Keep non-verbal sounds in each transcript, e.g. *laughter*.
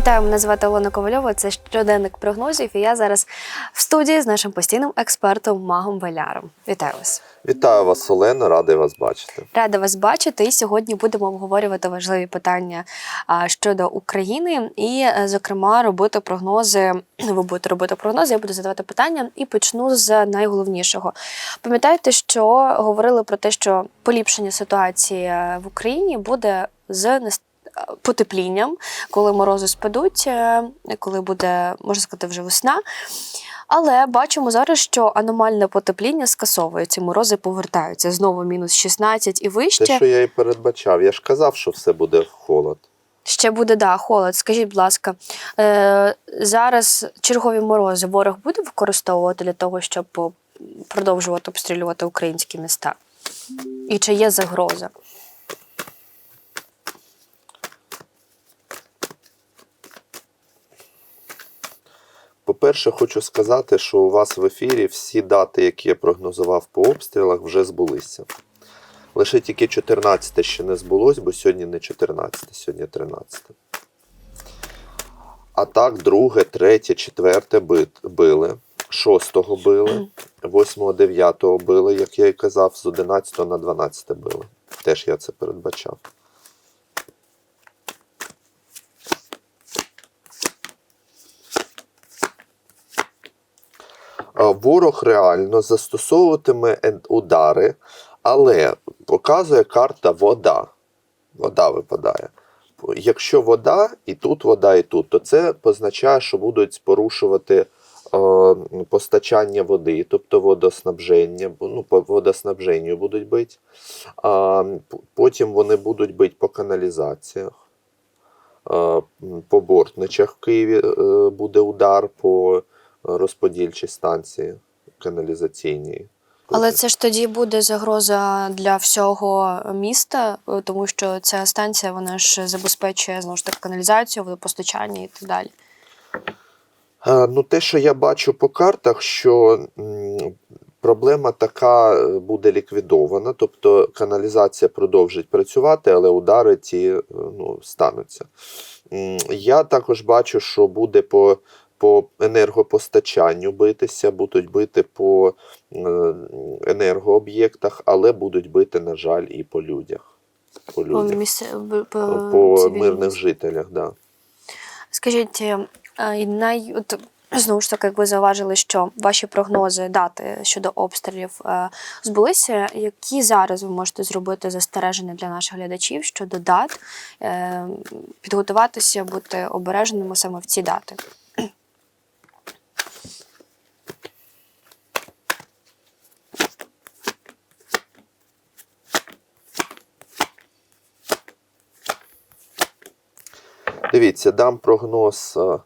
Вітаю, мене звати Олена Ковальова. Це щоденник прогнозів. І я зараз в студії з нашим постійним експертом Магом Валяром. Вітаю вас. Вітаю вас, Олено, радий вас бачити. Рада вас бачити. І сьогодні будемо обговорювати важливі питання щодо України, і, е, зокрема, робити прогнози. Ви будете робити прогнози, я буду задавати питання і почну з найголовнішого. Пам'ятаєте, що говорили про те, що поліпшення ситуації е, в Україні буде з потеплінням, коли морози спадуть, е, коли буде, можна сказати, вже весна. Але бачимо зараз, що аномальне потепління скасовується, морози повертаються. Знову мінус 16 і вище. Те, що я і передбачав, я ж казав, що все буде холод. Ще буде да, холод. Скажіть, будь ласка, е, зараз чергові морози ворог буде використовувати для того, щоб продовжувати обстрілювати українські міста? І чи є загроза? По-перше, хочу сказати, що у вас в ефірі всі дати, які я прогнозував по обстрілах, вже збулися. Лише тільки 14 ще не збулось, бо сьогодні не 14, сьогодні 13. А так, друге, третє, четверте били, шостого били, восьмого, дев'ятого били, як я і казав, з 11 на 12 били. Теж я це передбачав. Ворог реально застосовуватиме удари, але показує карта вода. Вода випадає. Якщо вода, і тут вода, і тут, то це позначає, що будуть порушувати е, постачання води, тобто водоснабження, ну, по водоснабженню будуть бити. А, потім вони будуть бити по каналізаціях. Е, по бортничах в Києві е, буде удар по розподільчій станції каналізаційній. Але це ж тоді буде загроза для всього міста, е, тому що ця станція вона ж забезпечує знову ж таки каналізацію, водопостачання і так далі. Ну, те, що я бачу по картах, що проблема така е, буде ліквідована, тобто каналізація продовжить працювати, але удари ті е, ну, стануться. Я також бачу, що буде по, по енергопостачанню битися, будуть бити по е, енергооб'єктах, але будуть бити, на жаль, і по людях. По людях. місце, по, По мирних жителях, да. Скажіть, е, е, най... от, знову ж таки, як ви зауважили, що ваші прогнози дати щодо обстрілів е, збулися. Які зараз ви можете зробити застереження для наших глядачів щодо дат, е, підготуватися, бути обережними саме в ці дати? Дивіться, дам прогноз, е,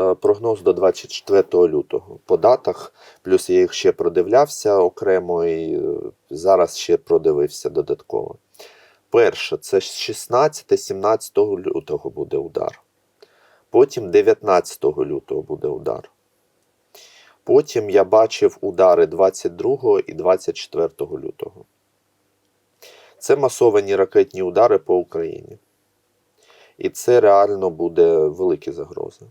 е, прогноз до 24 лютого. По датах, плюс я їх ще продивлявся окремо і е, зараз ще продивився додатково. Перше, це 16-17 лютого буде удар. Потім 19 лютого буде удар. Потім я бачив удари 22 і 24 лютого. Це масовані ракетні удари по Україні. І це реально буде великі загрози.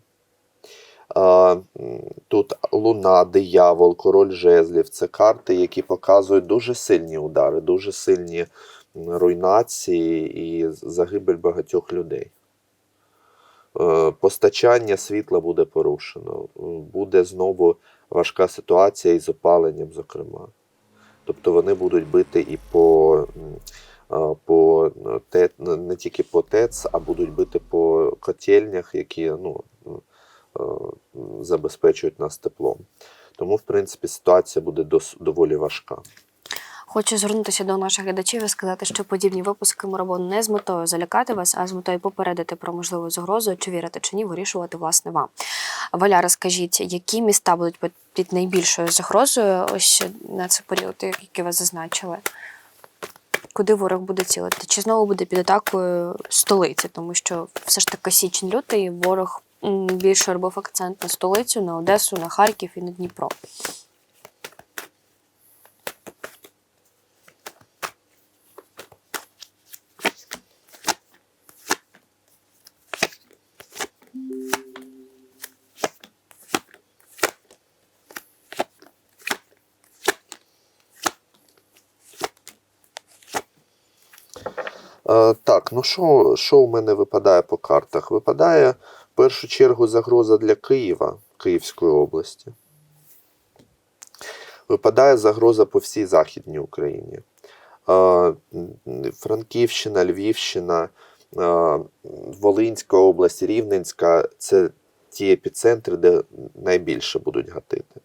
Тут Луна, диявол, король жезлів це карти, які показують дуже сильні удари, дуже сильні руйнації і загибель багатьох людей. Е, Постачання світла буде порушено. Буде знову важка ситуація із опаленням, зокрема. Тобто вони будуть бити і по по е, те, не тільки по ТЕЦ, а будуть бити по котельнях, які ну, е, забезпечують нас теплом. Тому, в принципі, ситуація буде дос, доволі важка. Хочу звернутися до наших глядачів і сказати, що подібні випуски ми робимо не з метою залякати вас, а з метою попередити про можливу загрозу, чи вірити чи ні, вирішувати власне вам. Валяра, скажіть, які міста будуть під найбільшою загрозою ось на цей період, який ви зазначили? Куди ворог буде цілити? Чи знову буде під атакою столиці? Тому що все ж таки січень лютий ворог більше робив акцент на столицю, на Одесу, на Харків і на Дніпро. Так, ну що, що у мене випадає по картах? Випадає в першу чергу загроза для Києва, Київської області. Випадає загроза по всій Західній Україні. Е, Франківщина, Львівщина, е, Волинська область, Рівненська це ті епіцентри, де найбільше будуть гатити.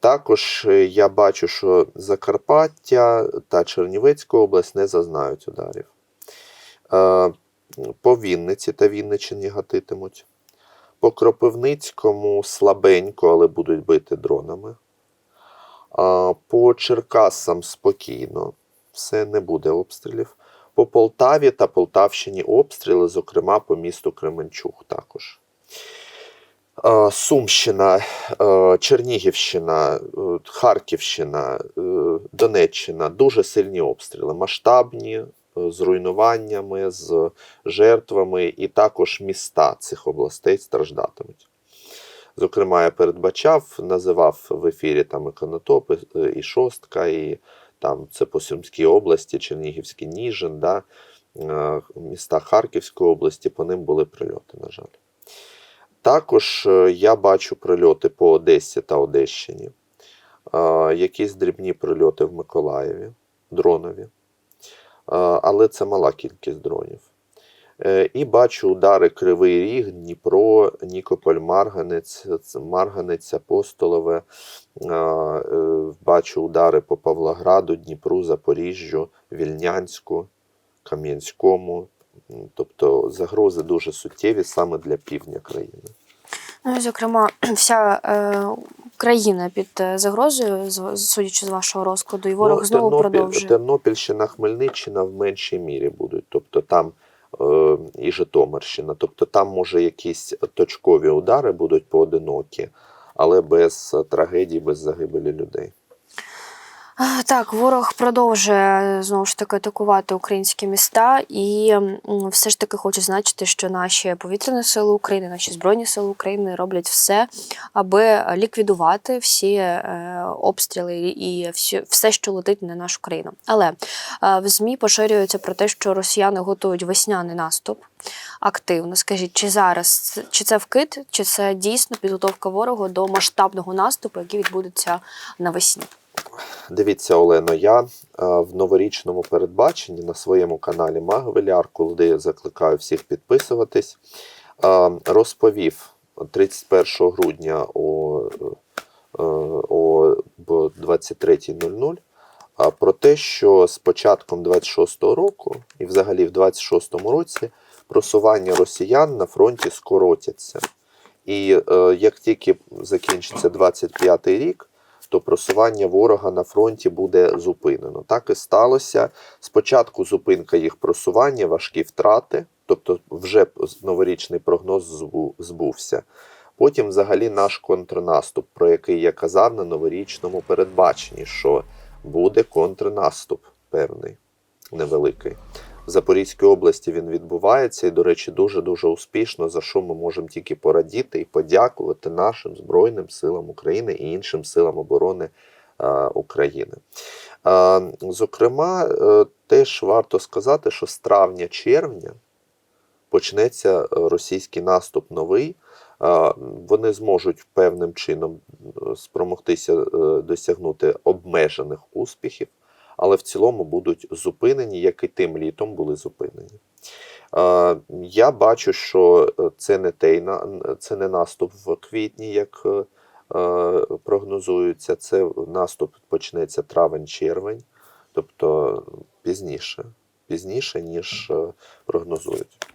Також е, я бачу, що Закарпаття та Чернівецька область не зазнають ударів. По Вінниці та Вінничині гатитимуть. По Кропивницькому слабенько, але будуть бити дронами. По Черкасам спокійно, все не буде обстрілів. По Полтаві та Полтавщині обстріли, зокрема по місту Кременчуг також. Сумщина, Чернігівщина, е, Харківщина, е, Донеччина дуже сильні обстріли, масштабні, з руйнуваннями, з жертвами, і також міста цих областей страждатимуть. Зокрема, я передбачав, називав в ефірі там і і- Шостка, і там це по Сумській області, Чернігівський Ніжин, да, е, міста Харківської області, по ним були прильоти, на жаль. Також е, я бачу прильоти по Одесі та Одещині, е, якісь дрібні прильоти в Миколаєві, дронові, але це мала кількість дронів. Е, І бачу удари Кривий Ріг, Дніпро, Нікополь, Марганець, Марганець, Апостолове. Е, Бачу удари по Павлограду, Дніпру, Запоріжжю, Вільнянську, Кам'янському. Тобто загрози дуже суттєві саме для півдня країни. Ну, зокрема, *clears throat* вся е, країна під е, загрозою, з- судячи з вашого розкладу, і ворог Ну, знову Тернопіль- продовжує. Тернопільщина, Хмельниччина в меншій мірі будуть. Тобто там е, і Житомирщина. Тобто там, може, якісь точкові удари будуть поодинокі, але без трагедії, трагедій, без загибелі людей. Так, ворог продовжує знову ж таки атакувати українські міста, і все ж таки хочу значити, що наші повітряні сили України, наші збройні сили України роблять все, аби ліквідувати всі е, обстріли і все, що летить на нашу країну. Але е, в ЗМІ поширюється про те, що росіяни готують весняний наступ активно. Скажіть, чи зараз чи це вкид, чи це дійсно підготовка ворогу до масштабного наступу, який відбудеться навесні? Дивіться, Олено, я е, в новорічному передбаченні на своєму каналі Магвеляр, куди закликаю всіх підписуватись, е, розповів 31 грудня о, е, о 23.00 про те, що з початком 26-го року і взагалі в 26-му році просування росіян на фронті скоротяться. І як тільки закінчиться 25-й рік, то просування ворога на фронті буде зупинено. Так і сталося. Спочатку зупинка їх просування, важкі втрати, тобто вже новорічний прогноз збувся. Потім, взагалі, наш контрнаступ, про який я казав на новорічному передбаченні, що буде контрнаступ певний, невеликий. В Запорізькій області він відбувається і, до речі, дуже-дуже успішно, за що ми можемо тільки порадіти і подякувати нашим Збройним силам України і іншим силам оборони е, України. Е, зокрема, е, теж варто сказати, що з травня-червня почнеться російський наступ новий. Вони зможуть певним чином спромогтися досягнути обмежених успіхів, але в цілому будуть зупинені, як і тим літом були зупинені. Я бачу, що е, це не той це не наступ в квітні, як е, е, прогнозується. Це наступ почнеться травень-червень, тобто пізніше, пізніше, ніж прогнозують.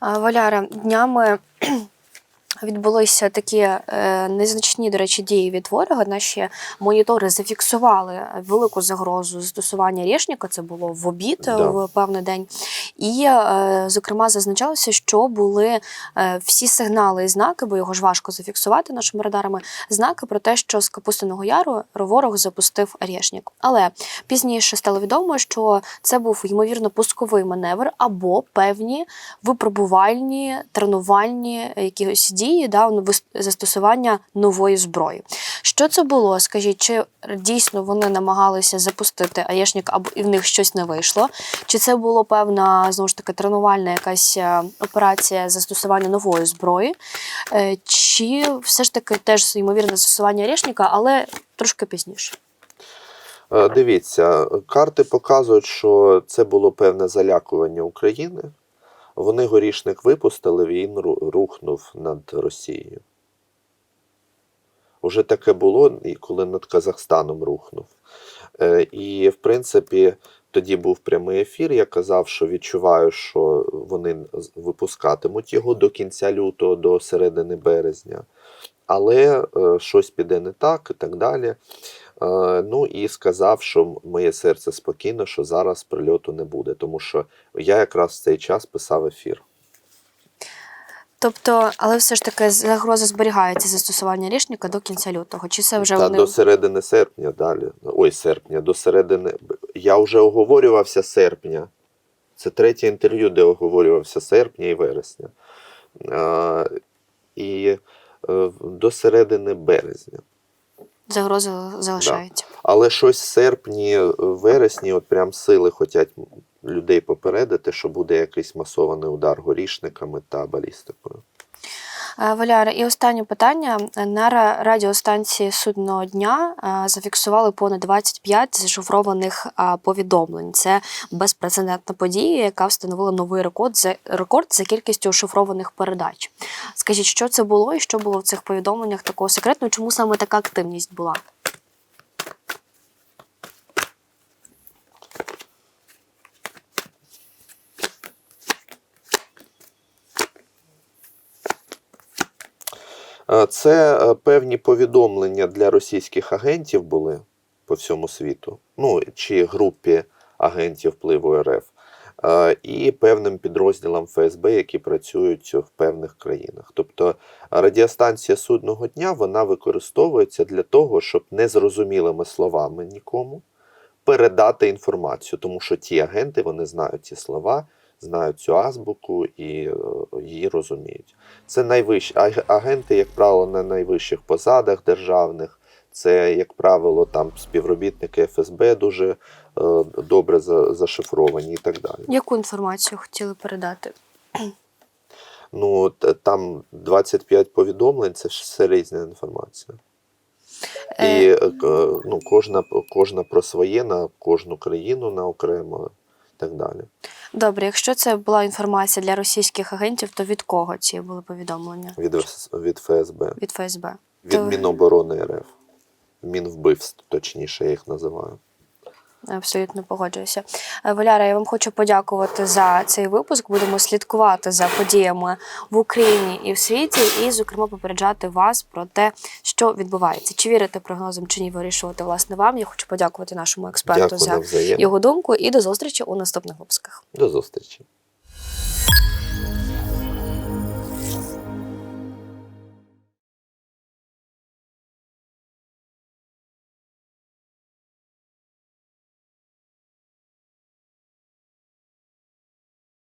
Валяра, днями відбулися такі е, незначні, до речі, дії від ворога. Наші монітори зафіксували велику загрозу застосування рішника. Це було в обід Да. в певний день. І, е, зокрема, зазначалося, що були е, всі сигнали і знаки, бо його ж важко зафіксувати нашими радарами. Знаки про те, що з Капустиного Яру ворог запустив рішник. Але пізніше стало відомо, що це був ймовірно пусковий маневр або певні випробувальні тренувальні якісь дії, події да, застосування нової зброї. Що це було? Скажіть, чи дійсно вони намагалися запустити Аєшник, або і в них щось не вийшло? Чи це було певна знову ж таки тренувальна якась е, операція застосування нової зброї? Е, Чи все ж таки теж ймовірне застосування Аєшника, але трошки пізніше? Е, Дивіться, карти показують, що це було певне залякування України. Вони горішник випустили, він рухнув над Росією. Уже таке було, коли над Казахстаном рухнув. Е, І, в принципі, тоді був прямий ефір. Я казав, що відчуваю, що вони випускатимуть його до кінця лютого, до середини березня. Але е, щось піде не так і так далі. Е, Ну і сказав, що моє серце спокійно, що зараз прильоту не буде, тому що я якраз в цей час писав ефір. Тобто, але все ж таки загроза зберігається застосування рішника до кінця лютого. Чи це вже Та вони до середини серпня далі. Ой, серпня, до середини. Я вже оговорювався серпня. Це третє інтерв'ю, де оговорювався серпня і вересня. Е, І е, до середини березня. Загроза Да. Але щось серпні, е, вересні, от прям сили хочуть людей попередити, що буде якийсь масований удар горішниками та балістикою. Е, Валяра, і останнє питання. На ра- радіостанції судного дня е, зафіксували понад 25 зашифрованих е, повідомлень. Це безпрецедентна подія, яка встановила новий рекорд за рекорд за кількістю шифрованих передач. Скажіть, що це було і що було в цих повідомленнях такого секретного? Чому саме така активність була? Це е, певні повідомлення для російських агентів були по всьому світу, ну чи групі агентів впливу РФ, і певним підрозділам ФСБ, які працюють в певних країнах. Тобто радіостанція судного дня вона використовується для того, щоб незрозумілими словами нікому передати інформацію, тому що ті агенти вони знають ці слова, знають цю азбуку і е, її розуміють. Це найвищі агенти, як правило, на найвищих посадах державних. Це, як правило, там співробітники ФСБ дуже е, добре за, зашифровані і так далі. Яку інформацію хотіли передати? *clears throat* Ну т- там 25 повідомлень, це все різна інформація. І Е, е, ну, кожна, кожна про своє на кожну країну на окремо і так далі. Добре, якщо це була інформація для російських агентів, то від кого ці були повідомлення? Від, від ФСБ, Від ФСБ. від То- Міноборони РФ. Мінвбивств, точніше, я їх називаю. Абсолютно погоджуюся. Е, Валяра, я вам хочу подякувати за цей випуск. Будемо слідкувати за подіями в Україні і в світі, і, зокрема, попереджати вас про те, що відбувається. Чи вірите прогнозам, чи ні, вирішувати власне вам. Я хочу подякувати нашому експерту Дякую за його думку і до зустрічі у наступних випусках. До зустрічі.